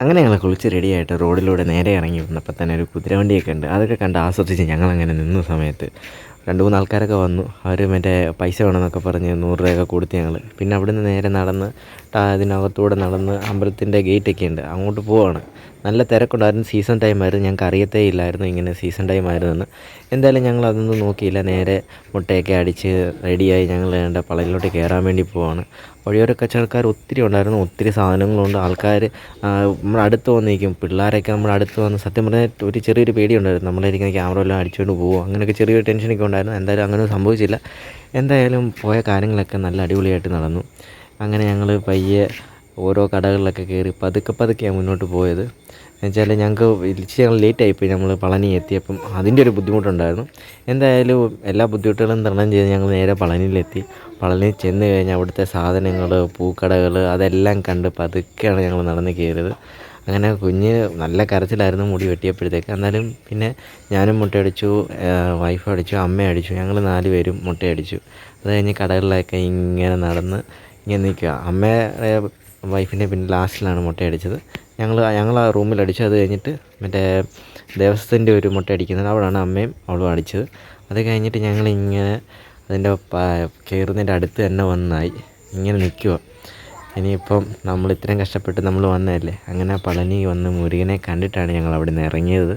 അങ്ങനെ ഞങ്ങൾ കുളിച്ച് റെഡിയായിട്ട് റോഡിലൂടെ നേരെ ഇറങ്ങി വന്നപ്പോൾ തന്നെ ഒരു കുതിരവണ്ടിയൊക്കെ ഉണ്ട്. അതൊക്കെ കണ്ട് ആസ്വദിച്ച് ഞങ്ങളങ്ങനെ നിന്ന സമയത്ത് രണ്ട് മൂന്ന് ആൾക്കാരൊക്കെ വന്നു. അവർ മറ്റേ പൈസ വേണമെന്നൊക്കെ പറഞ്ഞ് നൂറ് രൂപയൊക്കെ കൊടുത്ത് ഞങ്ങൾ പിന്നെ അവിടെ നിന്ന് നേരെ നടന്ന് അതിനകത്തൂടെ നടന്ന് അമ്പലത്തിന്റെ ഗേറ്റൊക്കെ ഉണ്ട്. അങ്ങോട്ട് പോവാണ്. നല്ല തിരക്കുണ്ടായിരുന്നു. സീസൺ ടൈം ആയിരുന്നു. ഞങ്ങൾക്ക് അറിയത്തേ ഇല്ലായിരുന്നു ഇങ്ങനെ സീസൺ ടൈം ആയിരുന്നെന്ന്. എന്തായാലും ഞങ്ങൾ അതൊന്നും നോക്കിയില്ല. നേരെ മുട്ടയൊക്കെ അടിച്ച് റെഡിയായി ഞങ്ങൾ വേണ്ട പളയിലോട്ട് കയറാൻ വേണ്ടി പോവാണ്. വഴിയോര കച്ചവടക്കാർ ഒത്തിരി ഉണ്ടായിരുന്നു. ഒത്തിരി സാധനങ്ങളുണ്ട്. ആൾക്കാർ നമ്മുടെ അടുത്ത് വന്ന് പിള്ളേരൊക്കെ നമ്മുടെ അടുത്ത് വന്ന് സത്യം പറഞ്ഞാൽ ഒരു ചെറിയൊരു പേടിയുണ്ടായിരുന്നു. നമ്മളിരിക്കുന്ന ക്യാമറ എല്ലാം അടിച്ചുകൊണ്ട് പോകും അങ്ങനെയൊക്കെ ചെറിയൊരു ടെൻഷനൊക്കെ ഉണ്ടായിരുന്നു. എന്തായാലും അങ്ങനെ സംഭവിച്ചില്ല. എന്തായാലും പോയ കാര്യങ്ങളൊക്കെ നല്ല അടിപൊളിയായിട്ട് നടന്നു. അങ്ങനെ ഞങ്ങൾ പയ്യെ ഓരോ കടകളിലൊക്കെ കയറി പതുക്കെ പതുക്കെയാണ് മുന്നോട്ട് പോയത്. എന്നുവെച്ചാൽ ഞങ്ങൾക്ക് ഇച്ചിരി ഞങ്ങൾ ലേറ്റ് ആയിപ്പോയി. നമ്മൾ പളനി എത്തിയപ്പം അതിന്റെ ഒരു ബുദ്ധിമുട്ടുണ്ടായിരുന്നു. എന്തായാലും എല്ലാ ബുദ്ധിമുട്ടുകളും തരണം ചെയ്ത് ഞങ്ങൾ നേരെ പളനിയിലെത്തി. പളനി ചെന്ന് കഴിഞ്ഞാൽ അവിടുത്തെ സാധനങ്ങൾ പൂക്കടകൾ അതെല്ലാം കണ്ട് പതുക്കെയാണ് ഞങ്ങൾ നടന്ന് കയറിയത്. അങ്ങനെ കുഞ്ഞ് നല്ല കരച്ചിലായിരുന്നു മുടി വെട്ടിയപ്പോഴത്തേക്ക്. എന്നാലും പിന്നെ ഞാനും മുട്ടയടിച്ചു വൈഫ് അടിച്ചു അമ്മ അടിച്ചു. ഞങ്ങൾ നാല് പേരും മുട്ടയടിച്ചു അത് കഴിഞ്ഞ് കടകളിലൊക്കെ ഇങ്ങനെ നടന്ന് ഇങ്ങനെ നിൽക്കുക. അമ്മയുടെ വൈഫിന്റെ പിന്നെ ലാസ്റ്റിലാണ് മുട്ടയടിച്ചത് ഞങ്ങൾ ഞങ്ങൾ ആ റൂമിൽ അടിച്ചു. അത് കഴിഞ്ഞിട്ട് മറ്റേ ദേവസ്വത്തിന്റെ ഒരു മുട്ട അടിക്കുന്നത് അവിടെയാണ് അമ്മയും അവളും അടിച്ചത്. അത് കഴിഞ്ഞിട്ട് ഞങ്ങളിങ്ങനെ അതിന്റെ കയറുന്നതിന്റെ അടുത്ത് തന്നെ വന്നായി. ഇങ്ങനെ നിൽക്കുക. ഇനിയിപ്പം നമ്മൾ ഇത്രയും കഷ്ടപ്പെട്ട് നമ്മൾ വന്നതല്ലേ? അങ്ങനെ പളനി വന്ന് മുരുകനെ കണ്ടിട്ടാണ് ഞങ്ങൾ അവിടെ നിന്ന് ഇറങ്ങിയത്.